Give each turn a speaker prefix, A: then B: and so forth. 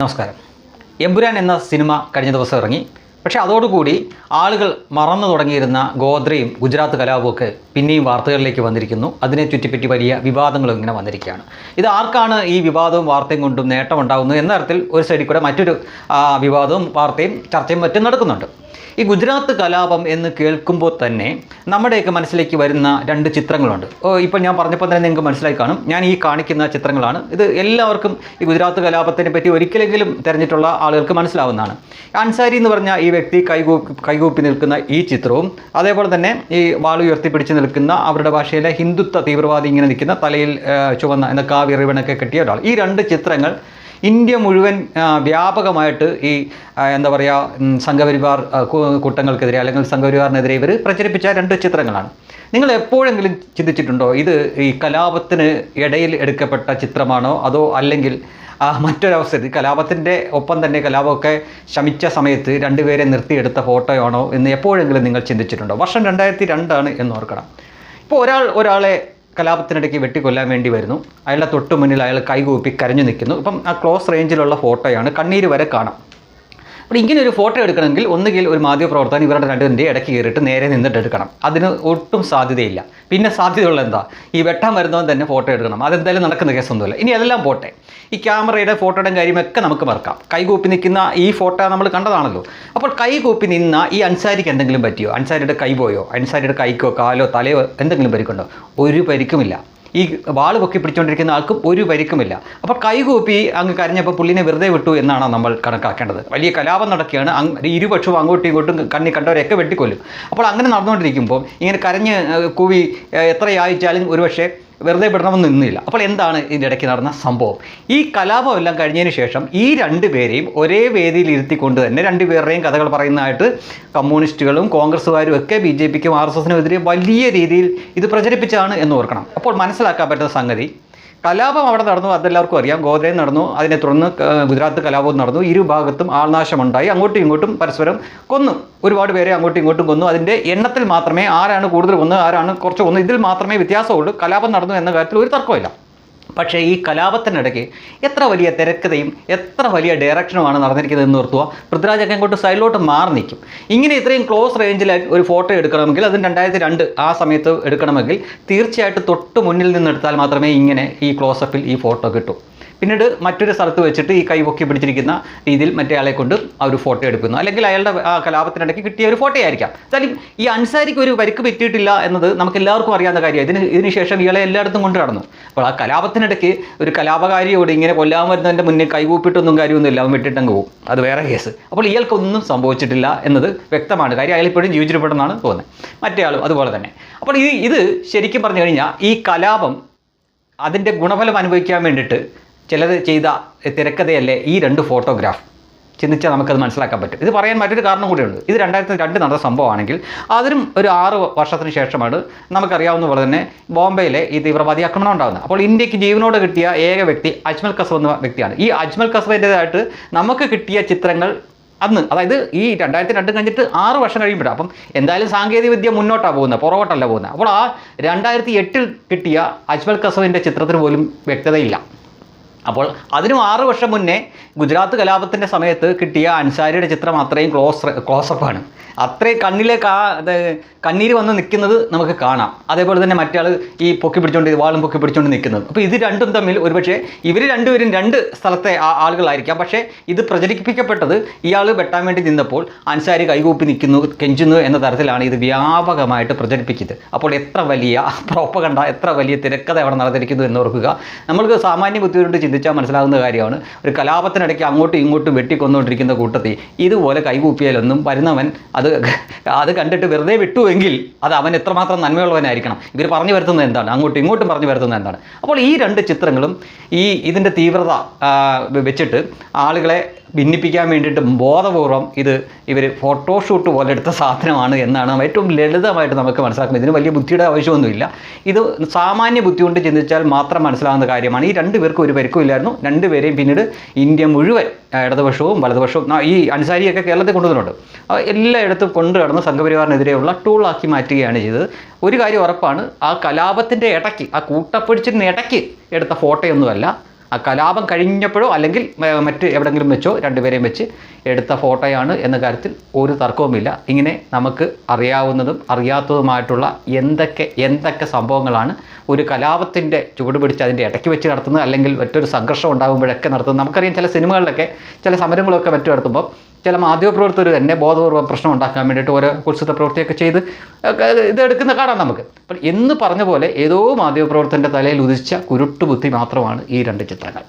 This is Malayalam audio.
A: നമസ്കാരം. എമ്പുരാൻ എന്ന സിനിമ കഴിഞ്ഞ ദിവസം ഇറങ്ങി. പക്ഷേ അതോടുകൂടി ആളുകൾ മറന്നു തുടങ്ങിയിരുന്ന ഗോദ്രയും ഗുജറാത്ത് കലാപവും ഒക്കെ പിന്നെയും വാർത്തകളിലേക്ക് വന്നിരിക്കുന്നു. അതിനെ ചുറ്റിപ്പറ്റി വലിയ വിവാദങ്ങളും ഇങ്ങനെ വന്നിരിക്കുകയാണ്. ഇത് ആർക്കാണ് ഈ വിവാദവും വാർത്തയും കൊണ്ടും നേട്ടമുണ്ടാകുന്നത് എന്ന തരത്തിൽ ഒരു സൈഡിൽ കൂടെ മറ്റൊരു വിവാദവും വാർത്തയും ചർച്ചയും മറ്റും നടക്കുന്നുണ്ട്. ഈ ഗുജറാത്ത് കലാപം എന്ന് കേൾക്കുമ്പോൾ തന്നെ നമ്മുടെയൊക്കെ മനസ്സിലേക്ക് വരുന്ന രണ്ട് ചിത്രങ്ങളുണ്ട്. ഇപ്പോൾ ഞാൻ പറഞ്ഞപ്പോൾ തന്നെ നിങ്ങൾക്ക് മനസ്സിലായി കാണും. ഞാൻ ഈ കാണിക്കുന്ന ചിത്രങ്ങളാണ്. ഇത് എല്ലാവർക്കും ഈ ഗുജറാത്ത് കലാപത്തിനെ പറ്റി ഒരിക്കലെങ്കിലും തിരഞ്ഞിട്ടുള്ള ആളുകൾക്ക് മനസ്സിലാവുന്നതാണ്. അൻസാരി എന്ന് പറഞ്ഞ ഈ വ്യക്തി കൈകൂ കൈകൂപ്പി നിൽക്കുന്ന ഈ ചിത്രവും അതേപോലെ തന്നെ ഈ വാൾ ഉയർത്തിപ്പിടിച്ച് നിൽക്കുന്ന അവരുടെ ഭാഷയിലെ ഹിന്ദുത്വ തീവ്രവാദി ഇങ്ങനെ നിൽക്കുന്ന തലയിൽ ചുവന്ന എന്ന കാവ്യ റിബണൊക്കെ കെട്ടിയ ഒരാൾ. ഈ രണ്ട് ചിത്രങ്ങൾ ഇന്ത്യ മുഴുവൻ വ്യാപകമായിട്ട് ഈ എന്താ പറയുക സംഘപരിവാർ കൂട്ടങ്ങൾക്കെതിരെ അല്ലെങ്കിൽ സംഘപരിവാറിനെതിരെ ഇവർ പ്രചരിപ്പിച്ച രണ്ട് ചിത്രങ്ങളാണ്. നിങ്ങൾ എപ്പോഴെങ്കിലും ചിന്തിച്ചിട്ടുണ്ടോ ഇത് ഈ കലാപത്തിന് ഇടയിൽ എടുക്കപ്പെട്ട ചിത്രമാണോ? അതോ അല്ലെങ്കിൽ ഈ കലാപത്തിന്റെ ഒപ്പം തന്നെ കലാപമൊക്കെ ശമിച്ച സമയത്ത് രണ്ടുപേരെ നിർത്തിയെടുത്ത ഫോട്ടോയാണോ എന്ന് എപ്പോഴെങ്കിലും നിങ്ങൾ ചിന്തിച്ചിട്ടുണ്ടോ? വർഷം രണ്ടായിരത്തി രണ്ടാണ് എന്ന് ഓർക്കണം. ഇപ്പോൾ ഒരാൾ ഒരാളെ കലാപത്തിനിടയ്ക്ക് വെട്ടിക്കൊല്ലാൻ വേണ്ടി വരുന്നു. അയാളുടെ തൊട്ട് മുന്നിൽ അയാൾ കൈകൂപ്പി കരഞ്ഞു നിൽക്കുന്നു. ഇപ്പം ആ ക്ലോസ് റേഞ്ചിലുള്ള ഫോട്ടോയാണ് കണ്ണീര് വരെ കാണാം. അപ്പോൾ ഇങ്ങനെ ഒരു ഫോട്ടോ എടുക്കണമെങ്കിൽ ഒന്നുകിൽ ഒരു മാധ്യമപ്രവർത്തകൻ ഇവരുടെ രണ്ടിന്റെ ഇടയ്ക്ക് കയറിയിട്ട് നേരെ നിന്നിട്ട് എടുക്കണം. അതിന് ഒട്ടും സാധ്യതയില്ല. പിന്നെ സാധ്യതയുള്ള എന്താ? ഈ വെട്ടാൻ വരുന്നവൻ തന്നെ ഫോട്ടോ എടുക്കണം. അതെന്തായാലും നടക്കുന്ന കേസൊന്നുമില്ല. ഇനി അതെല്ലാം പോട്ടെ. ഈ ക്യാമറയുടെ ഫോട്ടോയുടെ കാര്യമൊക്കെ നമുക്ക് മറക്കാം. കൈകൂപ്പി നിൽക്കുന്ന ഈ ഫോട്ടോ നമ്മൾ കണ്ടതാണല്ലോ. അപ്പോൾ കൈകൂപ്പി നിന്ന ഈ അൻസാരിക്ക് എന്തെങ്കിലും പറ്റിയോ? അൻസാരിയുടെ കൈ പോയോ? അൻസാരിയുടെ കൈക്കോ കാലോ തലയോ എന്തെങ്കിലും പരിക്കുണ്ടോ? ഒരു പരിക്കുമില്ല. ഈ വാൾ പൊക്കി പിടിച്ചുകൊണ്ടിരിക്കുന്ന ആൾക്കും ഒരു പരിക്കുമില്ല അപ്പോൾ കൈകൂപ്പി അങ്ങ് കരഞ്ഞപ്പോൾ പുള്ളിനെ വെറുതെ വിട്ടു എന്നാണ് നമ്മൾ കണക്കാക്കേണ്ടത്. വലിയ കലാപം നടക്കുകയാണ്. ഇരുപക്ഷവും അങ്ങോട്ടും ഇങ്ങോട്ടും കണ്ണി കണ്ടവരെയൊക്കെ വെട്ടിക്കൊല്ലും. അപ്പോൾ അങ്ങനെ നടന്നുകൊണ്ടിരിക്കുമ്പോൾ ഇങ്ങനെ കരഞ്ഞ് കൂവി എത്രയായിച്ചാലും ഒരുപക്ഷെ വെറുതെ വിടണമെന്ന് നിന്നില്ല. അപ്പോൾ എന്താണ് ഇതിന്റെ ഇടയ്ക്ക് നടന്ന സംഭവം? ഈ കലാപം എല്ലാം കഴിഞ്ഞതിന് ശേഷം ഈ രണ്ട് പേരെയും ഒരേ വേദിയിൽ ഇരുത്തിക്കൊണ്ട് തന്നെ രണ്ടുപേരുടെയും കഥകൾ പറയുന്നതായിട്ട് കമ്മ്യൂണിസ്റ്റുകളും കോൺഗ്രസ്സുകാരും ഒക്കെ ബി ജെ പിക്കും ആർ എസ് എസിനും എതിരെ വലിയ രീതിയിൽ ഇത് പ്രചരിപ്പിച്ചാണ് എന്ന് ഓർക്കണം. അപ്പോൾ മനസ്സിലാക്കാൻ പറ്റുന്ന സംഗതി കലാപം അവിടെ നടന്നു അതെല്ലാവർക്കും അറിയാം. ഗോദ്രയിൽ നടന്നു. അതിനെ തുടർന്ന് ഗുജറാത്ത് കലാപവും നടന്നു. ഇരുഭാഗത്തും ആൾനാശമുണ്ടായി. അങ്ങോട്ടും ഇങ്ങോട്ടും പരസ്പരം കൊന്നു. ഒരുപാട് പേരെ അങ്ങോട്ടും ഇങ്ങോട്ടും കൊന്നു. അതിന്റെ എണ്ണത്തിൽ മാത്രമേ ആരാണ് കൂടുതൽ കൊന്നു ആരാണ് കുറച്ച് കൊന്നു ഇതിൽ മാത്രമേ വ്യത്യാസമുള്ളൂ. കലാപം നടന്നു എന്ന കാര്യത്തിൽ ഒരു തർക്കമില്ല പക്ഷേ ഈ കലാപത്തിനിടയ്ക്ക് എത്ര വലിയ തിരക്കഥയും എത്ര വലിയ ഡയറക്ഷനുമാണ് നടന്നിരിക്കുന്നത് എന്ന് ഓർത്തുക പൃഥ്വിരാജ് അങ്ങോട്ട് സൈഡിലോട്ട് മാറി നിൽക്കും. ഇങ്ങനെ ഇത്രയും ക്ലോസ് റേഞ്ചിൽ ഒരു ഫോട്ടോ എടുക്കണമെങ്കിൽ അതും രണ്ടായിരത്തി രണ്ട് ആ സമയത്ത് എടുക്കണമെങ്കിൽ തീർച്ചയായിട്ടും തൊട്ട് മുന്നിൽ നിന്നെടുത്താൽ മാത്രമേ ഇങ്ങനെ ഈ ക്ലോസപ്പിൽ ഈ ഫോട്ടോ കിട്ടൂ. പിന്നീട് മറ്റൊരു സ്ഥലത്ത് വെച്ചിട്ട് ഈ കൈ പൊക്കി പിടിച്ചിരിക്കുന്ന രീതിയിൽ മറ്റേ ആളെ കൊണ്ട് ആ ഒരു ഫോട്ടോ എടുക്കുന്നു. അല്ലെങ്കിൽ അയാളുടെ ആ കലാപത്തിനിടയ്ക്ക് കിട്ടിയ ഒരു ഫോട്ടോ ആയിരിക്കാം. എന്തായാലും ഈ അൻസാരിക്ക് ഒരു പരിക്ക് പറ്റിയിട്ടില്ല എന്നത് നമുക്ക് എല്ലാവർക്കും അറിയാവുന്ന കാര്യമാണ്. ഇതിന് ഇതിനുശേഷം ഇയാളെ എല്ലായിടത്തും കൊണ്ട് നടന്നു. അപ്പോൾ ആ കലാപത്തിനിടയ്ക്ക് ഒരു കലാപകാരിയോട് ഇങ്ങനെ കൊല്ലാൻ വരുന്നതിന്റെ മുന്നിൽ കൈകൂപ്പിട്ടൊന്നും കാര്യമൊന്നുമില്ല. അവൻ വിട്ടിട്ടങ്ങ് പോകും. അത് വേറെ കേസ്. അപ്പോൾ ഇയാൾക്കൊന്നും സംഭവിച്ചിട്ടില്ല എന്നത് വ്യക്തമാണ്. കാര്യം അയാൾ ഇപ്പോഴും ജീവിച്ചിരിപ്പുണ്ടെന്നാണ് തോന്നുന്നത്. മറ്റേ ആളും അതുപോലെ തന്നെ. അപ്പോൾ ഈ ഇത് ശരിക്കും പറഞ്ഞു കഴിഞ്ഞാൽ ഈ കലാപം അതിന്റെ ഗുണഫലം അനുഭവിക്കാൻ വേണ്ടിയിട്ട് ചിലർ ചെയ്ത തിരക്കഥയല്ലേ ഈ രണ്ട് ഫോട്ടോഗ്രാഫ്? ചിന്തിച്ചാൽ നമുക്കത് മനസ്സിലാക്കാൻ പറ്റും. ഇത് പറയാൻ മറ്റൊരു കാരണം കൂടിയുണ്ട്. ഇത് രണ്ടായിരത്തി രണ്ട് നടന്ന സംഭവമാണെങ്കിൽ അതിനും ഒരു ആറ് വർഷത്തിന് ശേഷമാണ് നമുക്കറിയാവുന്ന പോലെ തന്നെ ബോംബെയിലെ ഈ തീവ്രവാദി ആക്രമണം ഉണ്ടാകുന്നത് അപ്പോൾ ഇന്ത്യയ്ക്ക് ജീവനോട് കിട്ടിയ ഏക വ്യക്തി അജ്മൽ കസബ് എന്ന വ്യക്തിയാണ്. ഈ അജ്മൽ കസബേന്റെതായിട്ട് നമുക്ക് കിട്ടിയ ചിത്രങ്ങൾ അന്ന് അതായത് ഈ രണ്ടായിരത്തി രണ്ട് കഴിഞ്ഞിട്ട് ആറ് വർഷം കഴിയുമ്പോഴാണ്. അപ്പം എന്തായാലും സാങ്കേതിക വിദ്യ മുന്നോട്ടാണ് പോകുന്നത് പുറകോട്ടല്ല പോകുന്നത്. അപ്പോൾ ആ രണ്ടായിരത്തി എട്ടിൽ കിട്ടിയ അജ്മൽ കസബിന്റെ ചിത്രത്തിന് പോലും വ്യക്തതയില്ല. അപ്പോൾ അതിനും ആറ് വർഷം മുന്നേ ഗുജറാത്ത് കലാപത്തിന്റെ സമയത്ത് കിട്ടിയ അൻസാരിയുടെ ചിത്രം അത്രയും ക്ലോസ് ക്ലോസപ്പാണ് അത്രയും കണ്ണിലെ കാ അത് കണ്ണീര് വന്ന് നിൽക്കുന്നത് നമുക്ക് കാണാം. അതേപോലെ തന്നെ മറ്റാൾ ഈ പൊക്കി പിടിച്ചുകൊണ്ട് വാളും പൊക്കി പിടിച്ചുകൊണ്ട് നിൽക്കുന്നത്. അപ്പോൾ ഇത് രണ്ടും തമ്മിൽ ഒരുപക്ഷെ ഇവർ രണ്ടുപേരും രണ്ട് സ്ഥലത്തെ ആളുകളായിരിക്കാം. പക്ഷേ ഇത് പ്രചരിപ്പിക്കപ്പെട്ടത് ഇയാൾ വെട്ടാൻ വേണ്ടി നിന്നപ്പോൾ അൻസാരി കൈകൂപ്പി നിൽക്കുന്നു കെഞ്ചുന്നു എന്ന തരത്തിലാണ് ഇത് വ്യാപകമായിട്ട് പ്രചരിപ്പിക്കുന്നത്. അപ്പോൾ എത്ര വലിയ പ്രോപ്പകണ്ട എത്ര വലിയ തിരക്കഥ അവിടെ നടന്നിരിക്കുന്നു എന്ന് ഓർക്കുക. നമ്മൾക്ക് സാമാന്യ ബുദ്ധിയോട് ചിന്തിച്ചാൽ മനസ്സിലാകുന്ന കാര്യമാണ്. ഒരു കലാപത്തിനിടയ്ക്ക് അങ്ങോട്ടും ഇങ്ങോട്ടും വെട്ടിക്കൊന്നുകൊണ്ടിരിക്കുന്ന കൂട്ടത്തിൽ ഇതുപോലെ കൈകൂപ്പിയാലൊന്നും വരുന്നവൻ അത് അത് കണ്ടിട്ട് വെറുതെ വിട്ടുവെങ്കിൽ അത് അവൻ എത്രമാത്രം നന്മയുള്ളവനായിരിക്കണം. ഇവർ പറഞ്ഞു വരുത്തുന്നത് എന്താണ്? അങ്ങോട്ടും ഇങ്ങോട്ടും പറഞ്ഞു വരുത്തുന്നത് എന്താണ്? അപ്പോൾ ഈ രണ്ട് ചിത്രങ്ങളും ഈ ഇതിന്റെ തീവ്രത വെച്ചിട്ട് ആളുകളെ ഭിന്നിപ്പിക്കാൻ വേണ്ടിയിട്ട് ബോധപൂർവം ഇത് ഇവർ ഫോട്ടോഷൂട്ട് പോലെ എടുത്ത സാധനമാണ് എന്നാണ് ഏറ്റവും ലളിതമായിട്ട് നമുക്ക് മനസ്സിലാക്കുന്നത്. ഇതിന് വലിയ ബുദ്ധിയുടെ ആവശ്യമൊന്നുമില്ല. ഇത് സാമാന്യ ബുദ്ധി കൊണ്ട് ചിന്തിച്ചാൽ മാത്രം മനസ്സിലാകുന്ന കാര്യമാണ്. ഈ രണ്ട് പേർക്കും ഒരു പരിക്കും ഇല്ലായിരുന്നു രണ്ടുപേരെയും പിന്നീട് ഇന്ത്യ മുഴുവൻ ഇടതുപക്ഷവും വലതുപക്ഷവും ഈ അൻസാരിയൊക്കെ കേരളത്തിൽ കൊണ്ടുവന്നിട്ടുണ്ട്. എല്ലായിടത്തും കൊണ്ടു കടന്ന് സംഘപരിവാറിനെതിരെയുള്ള ടൂളാക്കി മാറ്റുകയാണ് ചെയ്തത്. ഒരു കാര്യം ഉറപ്പാണ് ആ കലാപത്തിന്റെ ഇടയ്ക്ക് ആ കൂട്ടപ്പൊടിച്ചിന് ഇടയ്ക്ക് എടുത്ത ഫോട്ടോയൊന്നുമല്ല ആ കലാപം കഴിഞ്ഞപ്പോഴോ അല്ലെങ്കിൽ മറ്റ് എവിടെങ്കിലും വെച്ചോ രണ്ടുപേരെയും വെച്ച് എടുത്ത ഫോട്ടോയാണ് എന്ന കാര്യത്തിൽ ഒരു തർക്കവുമില്ല. ഇങ്ങനെ നമുക്ക് അറിയാവുന്നതും അറിയാത്തതുമായിട്ടുള്ള എന്തൊക്കെ എന്തൊക്കെ സംഭവങ്ങളാണ് ഒരു കലാപത്തിന്റെ ചുവട് പിടിച്ച് അതിന്റെ ഇടയ്ക്ക് വെച്ച് നടത്തുന്നത് അല്ലെങ്കിൽ മറ്റൊരു സംഘർഷം ഉണ്ടാകുമ്പോഴൊക്കെ നടത്തുന്നത്. നമുക്കറിയാം ചില സിനിമകളിലൊക്കെ ചില സമരങ്ങളൊക്കെ മറ്റു നടത്തുമ്പോൾ ചില മാധ്യമപ്രവർത്തകർ തന്നെ ബോധപൂർവം പ്രശ്നം ഉണ്ടാക്കാൻ വേണ്ടിയിട്ട് ഓരോ കുത്സിത പ്രവൃത്തിയൊക്കെ ചെയ്ത് ഇത് എടുക്കുന്ന കാണാം നമുക്ക്. അപ്പോൾ എന്ന് പറഞ്ഞ പോലെ ഏതോ മാധ്യമപ്രവർത്തകന്റെ തലയിൽ ഉദിച്ച കുരുട്ടുബുദ്ധി മാത്രമാണ് ഈ രണ്ട് ചിത്രങ്ങൾ.